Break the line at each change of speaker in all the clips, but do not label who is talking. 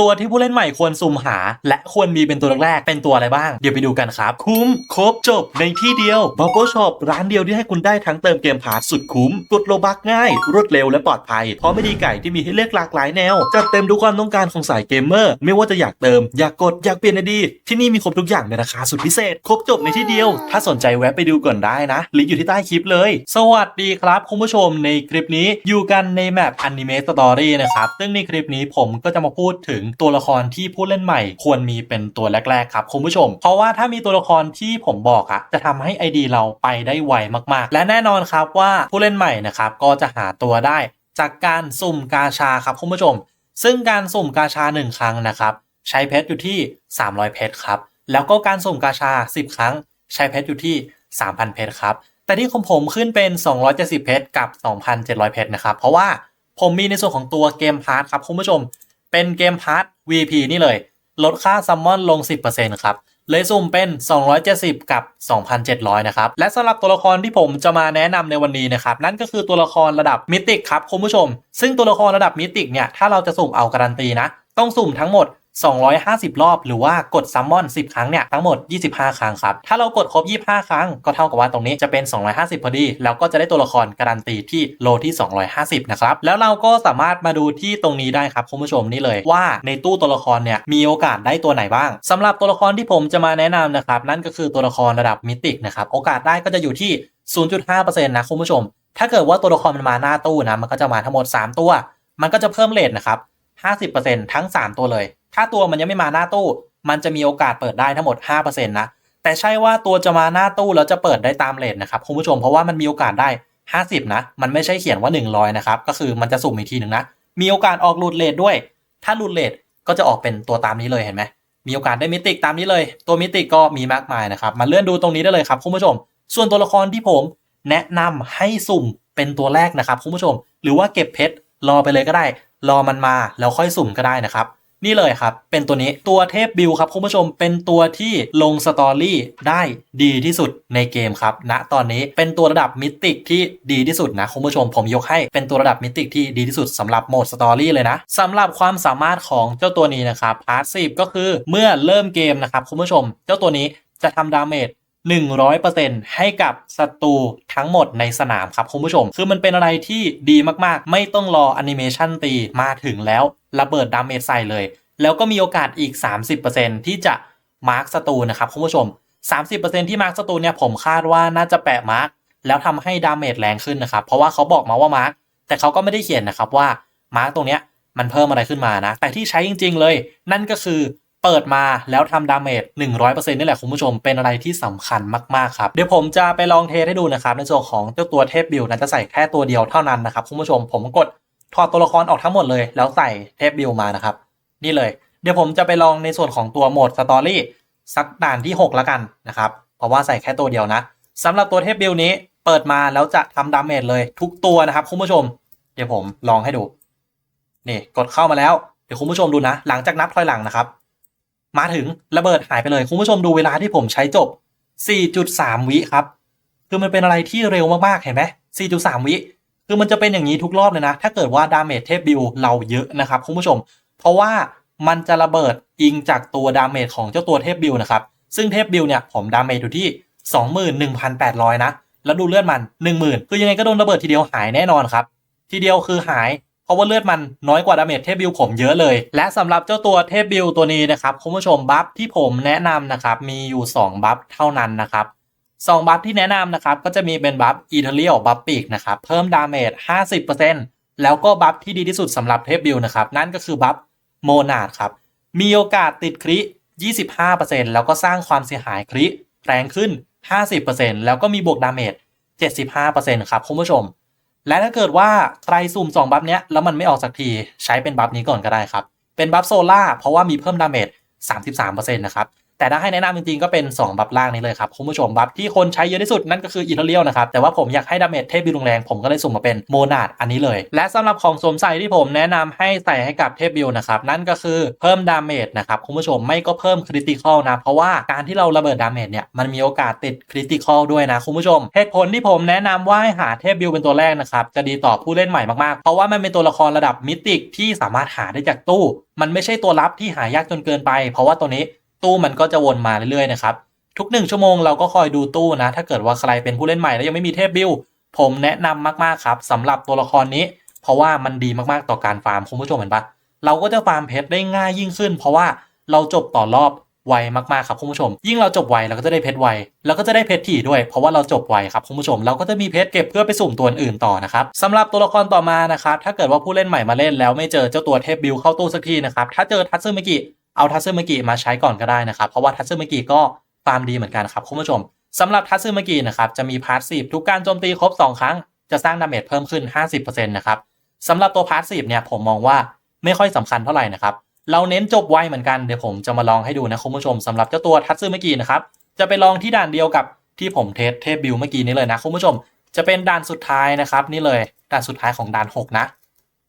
ตัวที่ผู้เล่นใหม่ควรสุ่มหา และควรมีเป็นตัวแรกเป็นตัวอะไรบ้าง เดี๋ยวไปดูกันครับ คุ้ม ครบจบในที่เดียว Bubble Shop ร้านเดียวที่ให้คุณได้ทั้งเติมเกมพาร์ทสุดคุ้ม กดโลบักง่าย รวดเร็วและปลอดภัย เพราะไม่ดีไก่ที่มีให้เลือกหลากหลายแนว จัดเต็มทุกความต้องการของสายเกมเมอร์ ไม่ว่าจะอยากเติม อยากกดอยากเปลี่ยนไอดีที่นี่มีครบทุกอย่างในราคาสุดพิเศษ ครบจบในที่เดียว ถ้าสนใจแวะไปดูก่อนได้นะลิงก์อยู่ที่ใต้คลิปเลย สวัสดีครับคุณผู้ชมในคลิปนี้อยู่กันในแมป Anime Story นะครับซึ่งในคลิปนี้ผมก็จะมาพูดถึงตัวละครที่ผู้เล่นใหม่ควรมีเป็นตัวแรก ๆ ครับคุณผู้ชม เพราะว่าถ้ามีตัวละครที่ผมบอกอะจะทำให้ ID เราไปได้ไวมากๆ และแน่นอนครับว่าผู้เล่นใหม่นะครับก็จะหาตัวได้ จากการสุ่มกาชาครับคุณผู้ชม ซึ่งการสุ่มกาชา 1 ครั้งนะครับใช้เพชรอยู่ที่ 300 เพชรครับแล้วก็การสุ่มกาชา 10 ครั้ง ใช้เพชรอยู่ที่ 3,000 เพชรครับแต่ที่ของผมขึ้นเป็น 270 เพชรกับ 2,700 เพชรนะครับเพราะว่าผมมีในส่วนของตัวเกมพาร์ทครับคุณผู้ชม เป็นเกมพาร์ท VP นี่เลย ลดค่าซัมมอนลง 10%ครับเลยสุ่มเป็น 270 กับ 2,700 นะครับ และสำหรับตัวละครที่ผมจะมาแนะนำในวันนี้นะครับ นั่นก็คือตัวละครระดับมิติกครับคุณผู้ชม ซึ่งตัวละครระดับมิติกเนี่ย ถ้าเราจะสุ่มเอาการันตีนะ ต้องสุ่มทั้งหมด 250 รอบ หรือว่ากดซัมมอน 10 ครั้งเนี่ยทั้งหมด 25 ครั้งครับ ถ้าเรากดครบ 25 ครั้ง ก็เท่ากับว่าตรงนี้จะเป็น 250 พอดี แล้วก็จะได้ตัวละครการันตีที่โลที่ 250 นะครับ แล้วเราก็สามารถมาดูที่ตรงนี้ได้ครับคุณผู้ชมนี่เลยว่าในตู้ตัวละครเนี่ยมีโอกาสได้ตัวไหนบ้างสำหรับตัวละครที่ผมจะมาแนะนำนะครับนั่นก็คือตัวละครระดับมิติกนะครับโอกาสได้ก็จะอยู่ที่ 0.5%นะคุณผู้ชม ถ้าเกิดว่าตัวละครมันมาหน้าตู้นะมันก็จะมาทั้งหมด 3 ตัว มันก็จะเพิ่มเลทนะครับ50%ทั้ง 3 ตัวเลย ถ้าตัวมันยังไม่มาหน้าตู้ มันจะมีโอกาสเปิดได้ทั้งหมด 5%นะแต่ใช่ว่าตัวจะมาหน้าตู้แล้วจะเปิดได้ตามเลทนะครับคุณผู้ชมเพราะว่ามันมีโอกาสได้ 50 นะ มันไม่ใช่เขียนว่า 100 นะครับ ก็คือมันจะสุ่มอีกทีหนึ่งนะ มีโอกาสออกหลุดเลทด้วย ถ้าหลุดเลทก็จะออกเป็นตัวตามนี้เลยเห็นไหมมีโอกาสได้มิติตามนี้เลย ตัวมิติกก็มีมากมายนะครับมาเลื่อนดูตรงนี้ได้เลยครับคุณผู้ชม ส่วนตัวละครที่ผมแนะนำให้สุ่มเป็นตัวแรกนะครับคุณผู้ชม หรือว่าเก็บเพชรรอไปเลยก็ได้ รอมันมาแล้วค่อยสุ่มก็ได้นะครับ นี่เลยครับ เป็นตัวนี้ตัวเทพบิลครับคุณผู้ชมเป็นตัวที่ลงสตอรี่ได้ดีที่สุดในเกมครับณตอนนี้เป็นตัวระดับมิติกที่ดีที่สุดนะคุณผู้ชมผมยกให้เป็นตัวระดับมิติกที่ดีที่สุดสำหรับโหมดสตอรี่เลยนะสำหรับความสามารถของเจ้าตัวนี้นะครับพาสซีฟก็คือเมื่อเริ่มเกมนะครับคุณผู้ชม เจ้าตัวนี้จะทำดาเมจ 100%ให้กับศัตรูทั้งหมดในสนามครับคุณผู้ชม คือมันเป็นอะไรที่ดีมากๆ ไม่ต้องรอแอนิเมชันตีมาถึงแล้วระเบิดดาเมจใส่เลย แล้วก็มีโอกาสอีก 30%ที่จะมาร์คศัตรูนะครับคุณผู้ชม 30%ที่มาร์คศัตรูเนี่ยผมคาดว่าน่าจะแปะมาร์คแล้วทำให้ดาเมจแรงขึ้นนะครับ เพราะว่าเขาบอกมาว่ามาร์คแต่เขาก็ไม่ได้เขียนนะครับว่ามาร์คตรงเนี้ยมันเพิ่มอะไรขึ้นมานะ แต่ที่ใช้จริง ๆ เลย นั่นก็คือ เปิดมาแล้วทำดาเมจ 100%นี่แหละคุณผู้ชมเป็นอะไรที่สำคัญมากๆครับ เดี๋ยวผมจะไปลองเทสให้ดูนะครับ ในส่วนของเจ้าตัวเทพบิลนะจะใส่แค่ตัวเดียวเท่านั้นนะครับคุณผู้ชมผมกดถอดตัวละครออกทั้งหมดเลย แล้วใส่เทพบิลมานะครับ นี่เลย เดี๋ยวผมจะไปลองในส่วนของตัวโหมดสตอรี่สักด่านที่ 6 แล้วกันนะครับ เพราะว่าใส่แค่ตัวเดียวนะสำหรับตัวเทพบิลนี้เปิดมาแล้วจะทำดาเมจเลยทุกตัวนะครับคุณผู้ชม เดี๋ยวผมลองให้ดูนี่กดเข้ามาแล้วเดี๋ยวคุณผู้ชมดูนะ หลังจากนับถอยหลังนะครับ มาถึงระเบิดหายไปเลย คุณผู้ชมดูเวลาที่ผมใช้จบ 4.3 วิครับ คือมันเป็นอะไรที่เร็วมากๆ เห็นไหม 4.3 วิ คือมันจะเป็นอย่างนี้ทุกรอบเลยนะ ถ้าเกิดว่าดาเมจเทพบิลเราเยอะนะครับคุณผู้ชม เพราะว่ามันจะระเบิดอิงจากตัวดาเมจของเจ้าตัวเทพบิลนะครับ ซึ่งเทพบิลเนี่ยผมดาเมจอยู่ที่ 21,800 นะ แล้วดูเลือดมัน 10,000 คือยังไงก็โดนระเบิดทีเดียวหายแน่นอนครับ ทีเดียวคือหาย เพราะว่าเลือดมันน้อยกว่าดาเมจเทพบิลผมเยอะเลย และสำหรับเจ้าตัวเทพบิลตัวนี้นะครับคุณผู้ชมบัฟที่ผมแนะนำนะครับมีอยู่ 2 บัฟเท่านั้นนะครับ2บัฟที่แนะนำนะครับก็จะมีเป็นบัฟอีเทเรียลบัฟปีกนะครับเพิ่มดาเมจ50%แล้วก็บัฟที่ดีที่สุดสำหรับเทพบิลนะครับนั่นก็คือบัฟโมนาดครับมีโอกาสติดคริ 25%แล้วก็สร้างความเสียหายคริแรงขึ้น 50%แล้วก็มีบวกดาเมจ75%ครับคุณผู้ชม และถ้าเกิดว่าไตรสุ่ม2บัฟเนี้ยแล้วมันไม่ออกสักทีใช้เป็นบัฟนี้ก่อนก็ได้ครับ เป็นบัฟโซล่าเพราะว่ามีเพิ่มดาเมจ33%นะครับ แต่ถ้าให้แนะนำจริงๆก็เป็น 2 บัฟล่างนี้เลยครับคุณผู้ชมบัฟที่คนใช้เยอะที่สุดนั่นก็คืออิตาเลียนะครับแต่ว่าผมอยากให้ดาเมจเทพบิลแรงผมก็เลยสุ่มมาเป็นโมนาดอันนี้เลย และสำหรับของสวมใส่ที่ผมแนะนำให้ใส่ให้กับเทพบิลนะครับนั่นก็คือเพิ่มดาเมจนะครับคุณผู้ชมไม่ก็เพิ่มคริติคอลนะเพราะว่าการที่เราระเบิดดาเมจเนี่ยมันมีโอกาสติดคริติคอลด้วยนะคุณผู้ชมเหตุผลที่ผมแนะนำว่าให้หาเทพบิลเป็นตัวแรกนะครับจะดีต่อผู้เล่นใหม่มากๆ เพราะว่ามันเป็นตัวละครระดับมิติกที่สามารถหาได้จากตู้ มันไม่ใช่ตัวลับที่หายากจนเกินไป เพราะว่าตัวนี้ ตู้มันก็จะวนมาเรื่อยๆนะครับทุกหนึ่งชั่วโมงเราก็คอยดูตู้นะ ถ้าเกิดว่าใครเป็นผู้เล่นใหม่แล้วยังไม่มีเทพบิลผมแนะนำมากๆครับสำหรับตัวละครนี้ เพราะว่ามันดีมากๆต่อการฟาร์มคุณผู้ชมเห็นปะเราก็จะฟาร์มเพชรได้ง่ายยิ่งขึ้น เพราะว่าเราจบต่อรอบไวมากๆครับคุณผู้ชม ยิ่งเราจบไวเราก็จะได้เพชรไวแล้วก็จะได้เพชรถี่ด้วย เพราะว่าเราจบไวครับคุณผู้ชม เราก็จะมีเพชรเก็บเพื่อไปสุ่มตัวอื่นต่อนะครับสำหรับตัวละครต่อมานะครับถ้าเกิดว่าผู้เล่นใหม่มาเล่นแล้วไม่เจอเจ้าตัวเทพบิลเข้าตู้สักทีนะครับถ้าเจอทัตซึมิกิ เอาทัตซึมิกิมาใช้ก่อนก็ได้นะครับ เพราะว่าทัตซึมิกิก็ฟาร์มดีเหมือนกันครับคุณผู้ชมสำหรับทัตซึมิกินะครับจะมีพาร์ทซีฟทุกการโจมตีครบ 2 ครั้ง จะสร้างดาเมจเพิ่มขึ้น 50%นะครับสำหรับตัวพาร์ทซีฟเนี่ยผมมองว่าไม่ค่อยสำคัญเท่าไหร่นะครับเราเน้นจบไวเหมือนกันเดี๋ยวผมจะมาลองให้ดูนะคุณผู้ชมสำหรับเจ้าตัวทัตซึมิกินะครับจะไปลองที่ด่านเดียวกับที่ผมเทสเทพบิลเมื่อกี้นี้เลยนะคุณผู้ชม จะเป็นด่านสุดท้ายนะครับนี่เลยด่านสุดท้ายของด่าน 6 นะ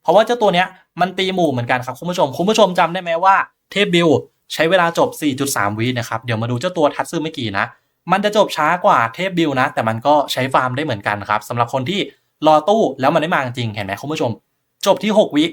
เพราะว่าเจ้าตัวเนี้ยมันตีหมู่เหมือนกันครับคุณผู้ชม คุณผู้ชมจำได้ไหมว่า เทพบิลใช้เวลาจบ 4.3 วินะครับ เดี๋ยวมาดูเจ้าตัวทัตซึมิกินะ มันจะจบช้ากว่าเทพบิลนะ แต่มันก็ใช้ฟาร์มได้เหมือนกันครับสำหรับคนที่รอตู้แล้วมันได้มาจริงเห็นไหมคุณผู้ชม จบที่ 6 วิ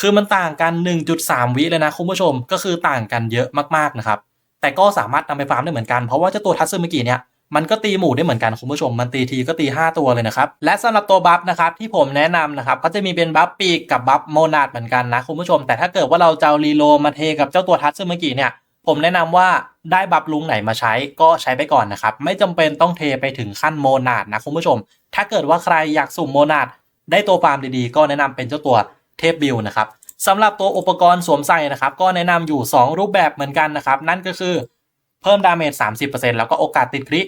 คือมันต่างกัน 1.3 วิเลยนะคุณผู้ชมก็คือต่างกันเยอะมากๆนะครับแต่ก็สามารถนำไปฟาร์มได้เหมือนกันเพราะว่าเจ้าตัวทัตซึมิกิเนี่ย มันก็ตีหมู่ได้เหมือนกันคุณผู้ชม มันตีทีก็ตี 5 ตัวเลยนะครับ และสำหรับตัวบัฟนะครับที่ผมแนะนำนะครับก็จะมีเป็นบัฟปีกกับบัฟโมนาดเหมือนกันนะคุณผู้ชม แต่ถ้าเกิดว่าเราจะรีโลมาเทกับเจ้าตัวทัตซึมิกิเนี่ยผมแนะนำว่าได้บัฟลุงไหนมาใช้ก็ใช้ไปก่อนนะครับ ไม่จำเป็นต้องเทไปถึงขั้นโมนาดนะคุณผู้ชม ถ้าเกิดว่าใครอยากสุ่มโมนาดได้ตัวฟาร์มดีๆ ก็แนะนำเป็นเจ้าตัวเทพบิลนะครับสำหรับตัวอุปกรณ์สวมใส่นะครับ ก็แนะนำอยู่ 2 รูปแบบเหมือนกันนะครับ นั่นก็คือ เพิ่มดาเมจ 30%แล้วก็โอกาสติดคริ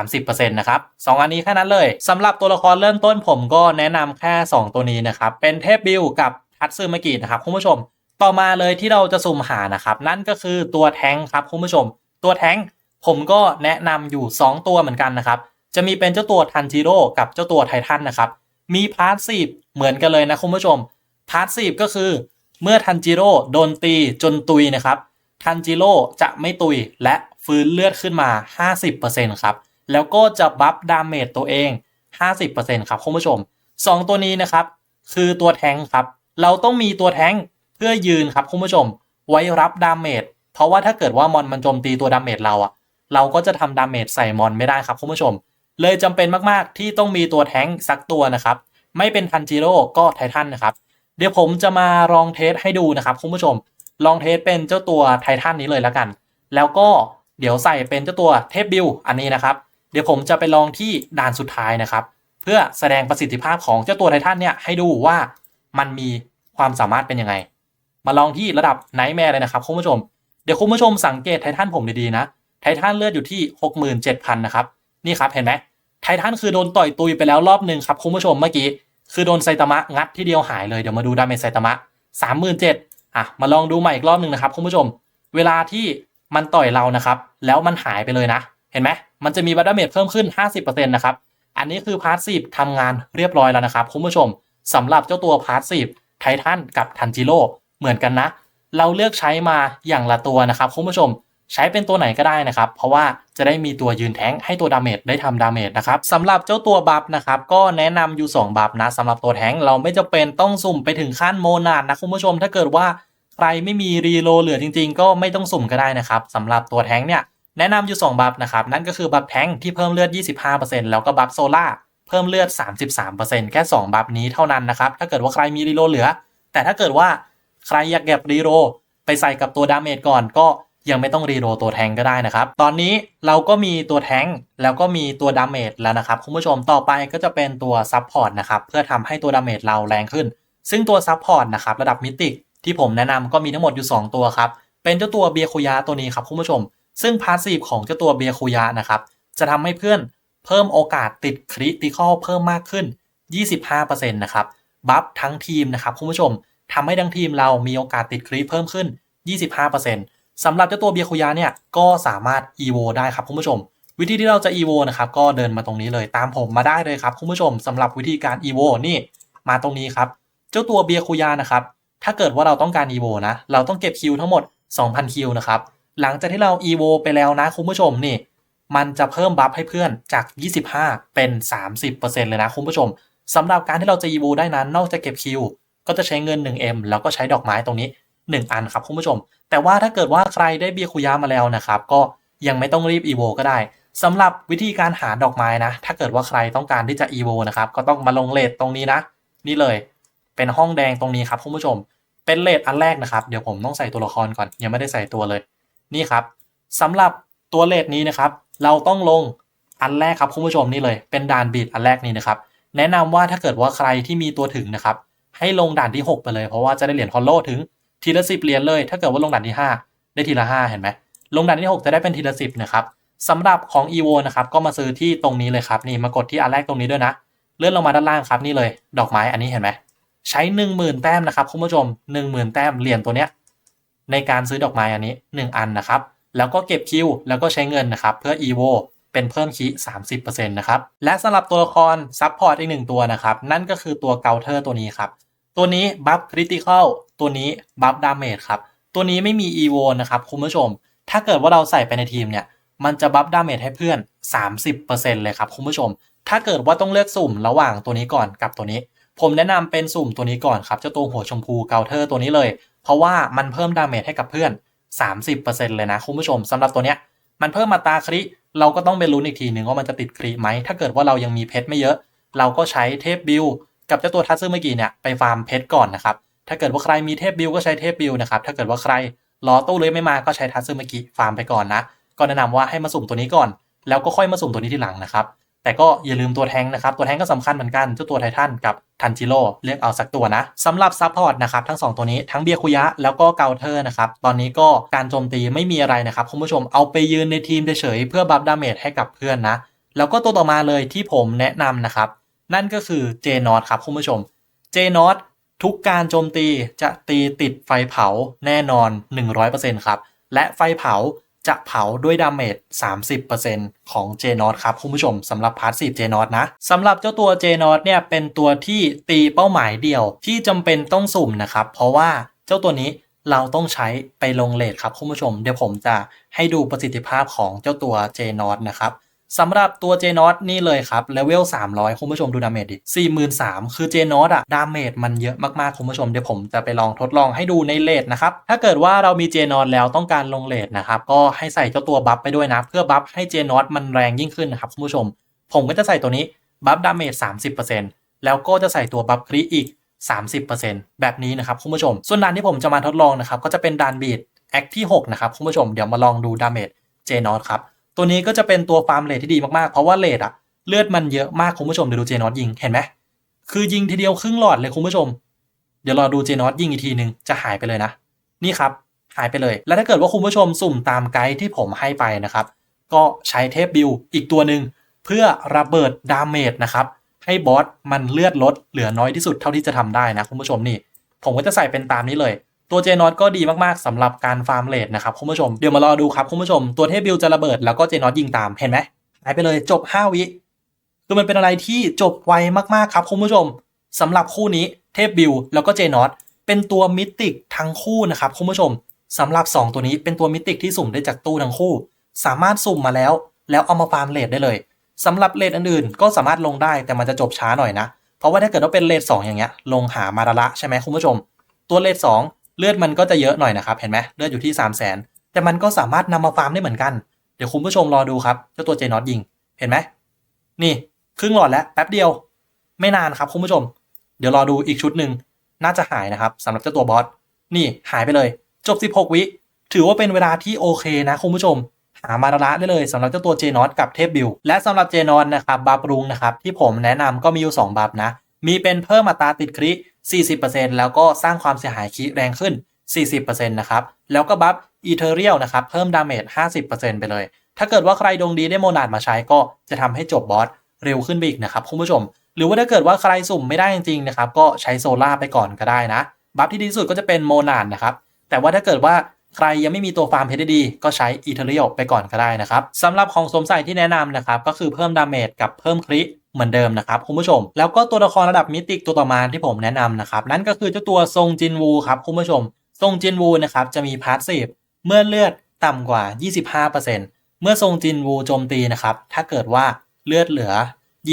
30%นะครับสองอันนี้แค่นั้นเลยสำหรับตัวละครเริ่มต้นผมก็แนะนำแค่ 2 ตัวนี้นะครับ เป็นเทพบิลกับทัตซึมากินะครับคุณผู้ชม ต่อมาเลยที่เราจะสุ่มหานะครับ นั่นก็คือตัวแท้งครับคุณผู้ชม ตัวแท้งผมก็แนะนำอยู่ 2 ตัวเหมือนกันนะครับ จะมีเป็นเจ้าตัวทันจิโร่กับเจ้าตัวไททันนะครับ มีพาร์ทซีเหมือนกันเลยนะคุณผู้ชม พาร์ทซีก็คือ เมื่อทันจิโร่โดนตีจนตุยนะครับ ทันจิโร่จะไม่ตุยและ ฟื้นเลือดขึ้นมา 50%ครับ แล้วก็จะบัฟดาเมจตัวเอง 50%ครับคุณผู้ชม 2 ตัวนี้นะครับ คือตัวแทงครับ เราต้องมีตัวแทงเพื่อยืนครับคุณผู้ชม ไว้รับดาเมจ เพราะว่าถ้าเกิดว่ามอนมันโจมตีตัวดาเมจเราอะเราก็จะทำดาเมจใส่มอนไม่ได้ครับคุณผู้ชม เลยจำเป็นมากๆที่ต้องมีตัวแทงสักตัวนะครับ ไม่เป็นทันจิโร่ก็ไททันนะครับ เดี๋ยวผมจะมาลองเทสให้ดูนะครับคุณผู้ชม ลองเทสเป็นเจ้าตัวไททันนี้เลยแล้วกัน แล้วก็ เดี๋ยวใส่เป็นเจ้าตัวเทพบิลอันนี้นะครับ เดี๋ยวผมจะไปลองที่ด่านสุดท้ายนะครับ เพื่อแสดงประสิทธิภาพของเจ้าตัวไททันเนี่ยให้ดูว่ามันมีความสามารถเป็นยังไง มาลองที่ระดับไนท์แมร์เลยนะครับคุณผู้ชม เดี๋ยวคุณผู้ชมสังเกตไททันผมดีๆนะ ไททันเลือดอยู่ที่ 67,000 นะครับ นี่ครับเห็นไหมไททันคือโดนต่อยตุยไปแล้วรอบหนึ่งครับคุณผู้ชมเมื่อกี้ คือโดนไซตามะงัดที่เดียวหายเลย เดี๋ยวมาดูดาเมจไซตามะ 37,000อะมาลองดูใหม่อีกรอบหนึ่งนะครับคุณผู้ชม เวลาที่ มันต่อยเรานะครับ แล้วมันหายไปเลยนะ เห็นไหมมันจะมีบัตดาเมจเพิ่มขึ้น 50%นะครับ อันนี้คือพาร์ทซีฟทำงานเรียบร้อยแล้วนะครับคุณผู้ชมสำหรับเจ้าตัวพาร์ทซีฟไททันกับทันจิโร่เหมือนกันนะ เราเลือกใช้มาอย่างละตัวนะครับคุณผู้ชมใช้เป็นตัวไหนก็ได้นะครับ เพราะว่าจะได้มีตัวยืนแท้งให้ตัวดาเมจได้ทำดาเมจนะครับสำหรับเจ้าตัวบัฟนะครับก็แนะนำอยู่ 2 บัฟนะสำหรับตัวแท้งเราไม่จำเป็นต้องสุ่มไปถึงขั้นโมนาดนะคุณผู้ชม ถ้าเกิดว่า ใครไม่มีรีโลเหลือจริงๆ ก็ไม่ต้องสุ่มก็ได้นะครับสำหรับตัวแท้งเนี่ยแนะนำอยู่ 2 บัฟนะครับ นั่นก็คือบัฟแท้งที่เพิ่มเลือด 25%แล้วก็บัฟโซล่าเพิ่มเลือด 33%แค่ 2 บัฟนี้เท่านั้นนะครับ ถ้าเกิดว่าใครมีรีโลเหลือ แต่ถ้าเกิดว่าใครอยากเก็บรีโรไปใส่กับตัวดาเมจก่อนก็ยังไม่ต้องรีโรตัวแทงก็ได้นะครับ ตอนนี้เราก็มีตัวแทงแล้วก็มีตัวดาเมจแล้วนะครับคุณผู้ชมต่อไปก็จะเป็นตัวซับพอร์ตนะครับเพื่อทำให้ตัวดาเมจเราแรงขึ้น ซึ่งตัวซับพอร์ตนะครับระดับมิติ ที่ผมแนะนำก็มีทั้งหมดอยู่ 2 ตัวครับ เป็นเจ้าตัวเบียคุยะตัวนี้ครับคุณผู้ชม ซึ่งพาสซีฟของเจ้าตัวเบียคุยะนะครับจะทำให้เพื่อนเพิ่มโอกาสติดคริติคอลเพิ่มมากขึ้น 25%นะครับบัฟทั้งทีมนะครับคุณผู้ชมทำให้ทั้งทีมเรามีโอกาสติดคลิเพิ่มขึ้น 25%สำหรับเจ้าตัวเบียคุยะเนี่ยก็สามารถ EVO ได้ครับคุณผู้ชม วิธีที่เราจะ EVO นะครับก็เดินมาตรงนี้เลยตามผมมาได้เลยครับคุณผู้ชมสำหรับวิธีการ EVO นี่มาตรงนี้ครับ เจ้าตัวเบียคุยะนะครับ ถ้าเกิดว่าเราต้องการ EVO นะ เราต้องเก็บคิวทั้งหมด 2,000 คิวนะครับ หลังจากที่เรา EVO ไปแล้วนะคุณผู้ชมนี่ มันจะเพิ่มบัฟให้เพื่อนจาก 25 เป็น 30%เลยนะคุณผู้ชมสำหรับการที่เราจะ EVO ได้นั้น นอกจากเก็บคิว ก็จะใช้เงิน 1M แล้วก็ใช้ดอกไม้ตรงนี้ 1 อันครับคุณผู้ชม แต่ว่าถ้าเกิดว่าใครได้เบียคุยะมาแล้วนะครับ ก็ยังไม่ต้องรีบ EVO ก็ได้สำหรับวิธีการหาดอกไม้นะ ถ้าเกิดว่าใครต้องการที่จะ EVO นะครับ ก็ต้องมาลงเลทตรงนี้นะ นี่เลย เป็นห้องแดงตรงนี้ครับคุณผู้ชม เป็นเลทอันแรกนะครับ เดี๋ยวผมต้องใส่ตัวละครก่อน ยังไม่ได้ใส่ตัวเลย นี่ครับสำหรับตัวเลทนี้นะครับ เราต้องลงอันแรกครับคุณผู้ชมนี่เลย เป็นด่านบีดอันแรกนี้นะครับ แนะนำว่าถ้าเกิดว่าใครที่มีตัวถึงนะครับ ให้ลงด่านที่ 6 ไปเลย เพราะว่าจะได้เหรียญฮอลโลถึงทีละสิบเหรียญเลย ถ้าเกิดว่าลงด่านที่ 5 ได้ทีละ 5 เห็นไหมลงด่านที่ 6 จะได้เป็นทีละสิบนะครับสำหรับของ EVO นะครับก็มาซื้อที่ตรงนี้เลยครับนี่มากดที่อันแรกตรงนี้ด้วยนะ เลื่อนลงมาด้านล่างครับนี่เลย ดอกไม้อันนี้เห็นไหม ใช้10,000แต้มนะครับคุณผู้ชม10,000แต้มเหรียญตัวเนี้ยในการซื้อดอกไม้อันนี้1อันนะครับ แล้วก็เก็บคิวแล้วก็ใช้เงินนะครับ เพื่อ EVO เป็นเพิ่มคี30%นะครับ และสำหรับตัวละครซับพอร์ตอีกหนึ่งตัวนะครับ นั่นก็คือตัวเกาเทอร์ตัวนี้ครับ ตัวนี้บัฟคริติคอลตัวนี้บัฟดาเมจครับ ตัวนี้ไม่มี EVO นะครับคุณผู้ชม ถ้าเกิดว่าเราใส่ไปในทีมเนี่ย มันจะบัฟดาเมจให้เพื่อน 30%เลยครับคุณผู้ชม ถ้าเกิดว่าต้องเลือกสุ่มระหว่างตัวนี้ก่อนกับตัวนี้ ผมแนะนำเป็นสุ่มตัวนี้ก่อนครับเจ้าตัวหัวชมพูเกาเทอร์ตัวนี้เลย เพราะว่ามันเพิ่มดาเมจให้กับเพื่อน 30%เลยนะคุณผู้ชมสำหรับตัวเนี้ยมันเพิ่มมาตาคริเราก็ต้องไปลุ้นอีกทีหนึ่งว่ามันจะติดคริไหมถ้าเกิดว่าเรายังมีเพชรไม่เยอะ เราก็ใช้เทพบิลกับเจ้าตัวทัตซึเมื่อกี้เนี่ยไปฟาร์มเพชรก่อนนะครับถ้าเกิดว่าใครมีเทพบิลก็ใช้เทพบิลนะครับถ้าเกิดว่าใครรอตู้เลยไม่มาก็ใช้ทัตซึเมื่อกี้ฟาร์มไปก่อนนะก็แนะนำว่าให้มาสุ่มตัวนี้ก่อน แล้วก็ค่อยมาสุ่มตัวนี้ทีหลังนะครับ แต่ก็อย่าลืมตัวแทงนะครับ ตัวแทงก็สำคัญเหมือนกันเจ้าตัวไททันกับทันจิโร่เลือกเอาสักตัวนะสำหรับซัพพอร์ตนะครับทั้ง 2 ตัวนี้ทั้งเบียคุยะแล้วก็เกาเทอร์นะครับ ตอนนี้ก็การโจมตีไม่มีอะไรนะครับ คุณผู้ชมเอาไปยืนในทีมเฉยๆเพื่อบัฟดาเมจให้กับเพื่อนนะ แล้วก็ตัวต่อมาเลยที่ผมแนะนำนะครับ นั่นก็คือเจนอตครับคุณผู้ชมเจนอตทุกการโจมตีจะตีติดไฟเผาแน่นอน 100%ครับและไฟเผา จะเผาด้วยดาเมจ 30%ของ j n o t ครับคุณผู้ชมสำหรับพาร์ทซีฟ j n o t นะสำหรับเจ้าตัว j n o t เนี่ยเป็นตัวที่ตีเป้าหมายเดียวที่จำเป็นต้องสุ่มนะครับ เพราะว่าเจ้าตัวนี้เราต้องใช้ไปลงเลทครับคุณผู้ชม เดี๋ยวผมจะให้ดูประสิทธิภาพของเจ้าตัว j n o t นะครับ สำหรับตัว j n o t นี่เลยครับเลเวล300 คุณผู้ชมดูดาเมจดิ43,000 คือ j n o t อะดาเมจมันเยอะมากๆ คุณผู้ชมเดี๋ยวผมจะไปลองทดลองให้ดูในเลทนะครับ ถ้าเกิดว่าเรามี j n o t แล้วต้องการลงเลทนะครับ ก็ให้ใส่เจ้าตัวบัฟไปด้วยนะ เพื่อบัฟให้ j n o t มันแรงยิ่งขึ้นนะครับ คุณผู้ชม ผมก็จะใส่ตัวนี้บัฟดาเมจ30%แล้วก็จะใส่ตัวบัฟคริอีก 30%แบบนี้นะครับคุณผู้ชม ส่วนด่านที่ผมจะมาทดลองนะครับก็จะเป็นด่านบีดแอคที่6นะครับคุณผู้ชมเดี๋ยวมาลองดูดาเมจ j n o t ครับ ตัวนี้ก็จะเป็นตัวฟาร์มเลทที่ดีมากๆ เพราะว่าเลทอะเลือดมันเยอะมากคุณผู้ชมเดี๋ยวดูเจนอตยิงเห็นไหมคือยิงทีเดียวครึ่งหลอดเลยคุณผู้ชม เดี๋ยวรอดูเจนอตยิงอีกทีหนึ่งจะหายไปเลยนะ นี่ครับหายไปเลย แล้วถ้าเกิดว่าคุณผู้ชมสุ่มตามไกด์ที่ผมให้ไปนะครับ ก็ใช้เทปบิลอีกตัวหนึ่งเพื่อระเบิดดาเมจนะครับให้บอสมันเลือดลดเหลือน้อยที่สุดเท่าที่จะทำได้นะคุณผู้ชมนี่ ผมก็จะใส่เป็นตามนี้เลย ตัวเจนอตก็ดีมากๆสำหรับการฟาร์มเลดนะครับคุณผู้ชม เดี๋ยวมารอดูครับคุณผู้ชม ตัวเทพบิลจะระเบิดแล้วก็เจนอตยิงตามเห็นไหมหายไปเลยจบ 5 วิคือมันเป็นอะไรที่จบไวมากๆครับคุณผู้ชมสำหรับคู่นี้เทพบิลแล้วก็เจนอตเป็นตัวมิติกทั้งคู่นะครับคุณผู้ชมสำหรับ 2 ตัวนี้เป็นตัวมิติกที่สุ่มได้จากตู้ทั้งคู่ สามารถสุ่มมาแล้ว แล้วเอามาฟาร์มเลดได้เลยสำหรับเลดอื่นๆก็สามารถลงได้แต่มันจะจบช้าหน่อยนะเพราะว่าถ้าเกิดว่าเป็นเลด2อย่างเงี้ยลงหามาระละใช่ไหมคุณผู้ชม ตัวเลด2 เลือดมันก็จะเยอะหน่อยนะครับ เห็นไหมเลือดอยู่ที่ 3 0 0 0 0นแต่มันก็สามารถนำมาฟาร์มได้เหมือนกัน เดี๋ยวคุณผู้ชมรอดูครับ เจ้าตัวเจนอตยิง เห็นไหม นี่ ครึ่งหลอดแล้วแป๊บเดียว ไม่นานครับคุณผู้ชม เดี๋ยวรอดูอีกชุดหนึ่งน่าจะหายนะครับสำหรับเจ้าตัวบอส นี่หายไปเลย จบ 16 วิ ถือว่าเป็นเวลาที่โอเคนะคุณผู้ชม หามาระละได้เลยสำหรับเจ้าตัวเจนอตกับเทพบิล และสำหรับเจนอตนะครับบัฟรุงนะครับที่ผมแนะนำก็มีอยู่ 2บัฟนะ มีเป็นเพิ่มอัตราติดคริ 40%แล้วก็สร้างความเสียหายคริแรงขึ้น 40%นะครับ แล้วก็บัฟอีเทอเรียลนะครับ เพิ่มดาเมจ 50%ไปเลย ถ้าเกิดว่าใครดวงดีได้โมนาดมาใช้ก็จะทำให้จบบอสเร็วขึ้นไปอีกนะครับคุณผู้ชม หรือว่าถ้าเกิดว่าใครสุ่มไม่ได้จริงๆนะครับ ก็ใช้โซล่าไปก่อนก็ได้นะ บัฟที่ดีที่สุดก็จะเป็นโมนาดนะครับ แต่ว่าถ้าเกิดว่าใครยังไม่มีตัวฟาร์มเพชรดีก็ใช้อีเทอริโอไปก่อนก็ได้นะครับสำหรับของสมใส่ที่แนะนำนะครับ ก็คือเพิ่มดาเมจกับเพิ่มคริ เหมือนเดิมนะครับคุณผู้ชม แล้วก็ตัวละครระดับมิติตัวต่อมาที่ผมแนะนำนะครับนั่นก็คือเจ้าตัวทรงจินวูครับคุณผู้ชมทรงจินวูนะครับจะมีพาสซีฟเมื่อเลือดต่ำกว่า 25%เมื่อทรงจินวูโจมตีนะครับถ้าเกิดว่าเลือดเหลือ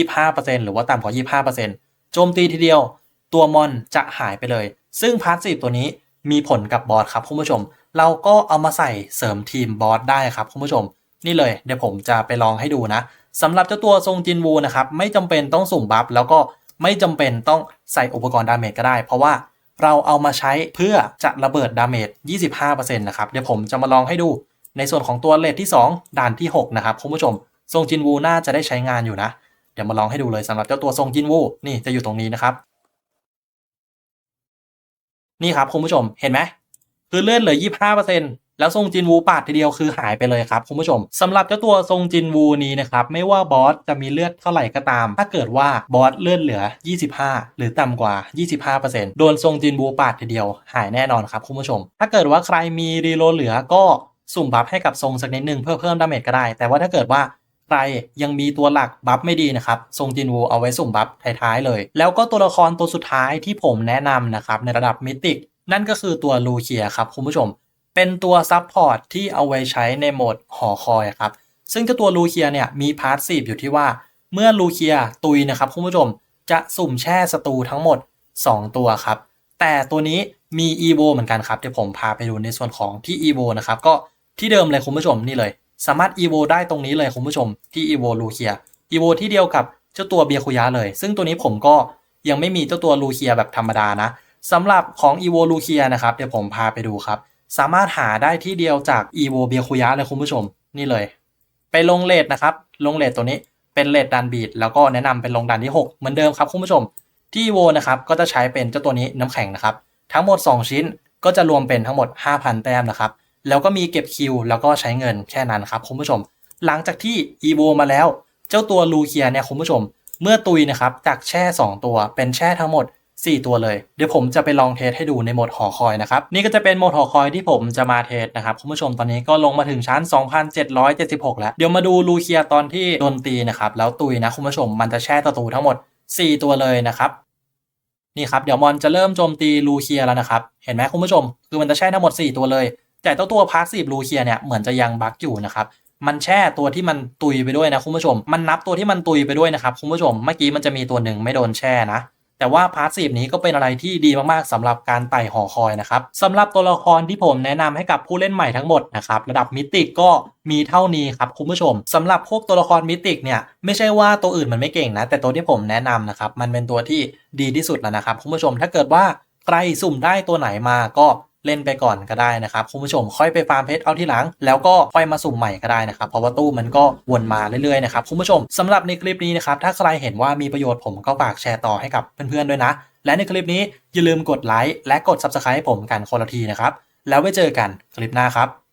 25%หรือว่าต่ำกว่า 25%โจมตีทีเดียว ตัวมอนจะหายไปเลย ซึ่งพาสซีฟตัวนี้มีผลกับบอสครับคุณผู้ชม เราก็เอามาใส่เสริมทีมบอสได้ครับคุณผู้ชม นี่เลยเดี๋ยวผมจะไปลองให้ดูนะ สำหรับเจ้าตัวทรงจินวูนะครับไม่จำเป็นต้องสุ่มบัฟแล้วก็ไม่จำเป็นต้องใส่อุปกรณ์ดาเมจก็ได้ เพราะว่าเราเอามาใช้เพื่อจะระเบิดดาเมจ 25%นะครับ เดี๋ยวผมจะมาลองให้ดูในส่วนของตัวเลทที่ 2 ด่านที่ 6 นะครับคุณผู้ชม ทรงจินวูน่าจะได้ใช้งานอยู่นะ เดี๋ยวมาลองให้ดูเลยสำหรับเจ้าตัวทรงจินวู นี่จะอยู่ตรงนี้นะครับ นี่ครับคุณผู้ชมเห็นไหมคือเลื่อนเหลือ 25% แล้วทรงจินวูปาดทีเดียวคือหายไปเลยครับคุณผู้ชมสำหรับเจ้าตัวทรงจินวูนี้นะครับไม่ว่าบอสจะมีเลือดเท่าไหร่ก็ตาม ถ้าเกิดว่าบอสเลือดเหลือ 25 หรือต่ำกว่า 25%โดนทรงจินวูปาดทีเดียวหายแน่นอนครับคุณผู้ชม ถ้าเกิดว่าใครมีรีโลเหลือก็สุ่มบัฟให้กับทรงสักนิดนึงเพื่อเพิ่มดาเมจก็ได้ แต่ว่าถ้าเกิดว่าใครยังมีตัวหลักบัฟไม่ดีนะครับทรงจินวูเอาไว้สุ่มบัฟท้ายๆเลย แล้วก็ตัวละครตัวสุดท้ายที่ผมแนะนำนะครับในระดับมิติกนั่นก็คือตัวลูเคียครับคุณผู้ชม เป็นตัวซับพอร์ตที่เอาไว้ใช้ในโหมดหอคอยครับ ซึ่งเจ้าตัวลูเคียเนี่ยมีพาร์ทซีฟอยู่ที่ว่า เมื่อลูเคียตุยนะครับคุณผู้ชมจะสุ่มแช่ศัตรูทั้งหมด 2 ตัวครับ แต่ตัวนี้มีอีโวเหมือนกันครับเดี๋ยวผมพาไปดูในส่วนของที่อีโวนะครับก็ที่เดิมเลยคุณผู้ชมนี่เลย สามารถอีโวได้ตรงนี้เลยคุณผู้ชมที่อีโวลูเคียอีโวที่เดียวกับเจ้าตัวเบียคุยะเลย ซึ่งตัวนี้ผมก็ยังไม่มีเจ้าตัวลูเคียแบบธรรมดานะสำหรับของ evo l u c i a นะครับเดี๋ยวผมพาไปดูครับ สามารถหาได้ที่เดียวจาก evo b i a k u y a เลยคุณผู้ชม นี่เลย ไปลงเลทนะครับ ลงเลทตัวนี้เป็นเลทดันบีดแล้วก็แนะนำเป็นลงดันที่ 6 เหมือนเดิมครับคุณผู้ชม ที่ evo นะครับก็จะใช้เป็นเจ้าตัวนี้น้ำแข็งนะครับ ทั้งหมด 2 ชิ้นก็จะรวมเป็นทั้งหมด 5,000 แต้มนะครับ แล้วก็มีเก็บคิวแล้วก็ใช้เงินแค่นั้นครับคุณผู้ชม หลังจากที่ evo มาแล้ว เจ้าตัวลูเคียเนี่ยคุณผู้ชม เมื่อตุยนะครับจากแช่ 2 ตัวเป็นแช่ทั้งหมด 4 ตัวเลย เดี๋ยวผมจะไปลองเทสให้ดูในโหมดหอคอยนะครับ นี่ก็จะเป็นโหมดหอคอยที่ผมจะมาเทสนะครับคุณผู้ชมตอนนี้ก็ลงมาถึงชั้น 2,776 แล้ว เดี๋ยวมาดูลูเคียตอนที่โดนตีนะครับ แล้วตุยนะคุณผู้ชมมันจะแช่ตะตูทั้งหมด 4 ตัวเลยนะครับนี่ครับเดี๋ยวมอนจะเริ่มโจมตีลูเคียแล้วนะครับ เห็นไหมคุณผู้ชม คือมันจะแช่ทั้งหมด 4 ตัวเลย แต่ตัวตัวพาสซีฟลูเคียเนี่ยเหมือนจะยังบั๊กอยู่นะครับมันแช่ตัวที่มันตุยไปด้วยนะคุณผู้ชม มันนับตัวที่มันตุยไปด้วยนะครับคุณผู้ชม เมื่อกี้มันจะมีตัวหนึ่งไม่โดนแช่นะ แต่ว่าพาสซีฟนี้ก็เป็นอะไรที่ดีมากๆสำหรับการไต่หอคอยนะครับสำหรับตัวละครที่ผมแนะนำให้กับผู้เล่นใหม่ทั้งหมดนะครับระดับมิติก็มีเท่านี้ครับคุณผู้ชมสำหรับพวกตัวละครมิติกเนี่ยไม่ใช่ว่าตัวอื่นมันไม่เก่งนะ แต่ตัวที่ผมแนะนำนะครับมันเป็นตัวที่ดีที่สุดแล้วนะครับคุณผู้ชมถ้าเกิดว่าใครสุ่มได้ตัวไหนมาก็ เล่นไปก่อนก็ได้นะครับคุณผู้ชมค่อยไปฟาร์มเพชรเอาที่หลัง แล้วก็ค่อยมาสุ่มใหม่ก็ได้นะครับเพราะว่าตู้มันก็วนมาเรื่อยๆนะครับคุณผู้ชมสำหรับในคลิปนี้นะครับถ้าใครเห็นว่ามีประโยชน์ผมก็ฝากแชร์ต่อให้กับเพื่อนๆด้วยนะ และในคลิปนี้อย่าลืมกดไลค์และกด Subscribe ให้ผมกันคนละทีนะครับแล้วไว้เจอกันคลิปหน้าครับ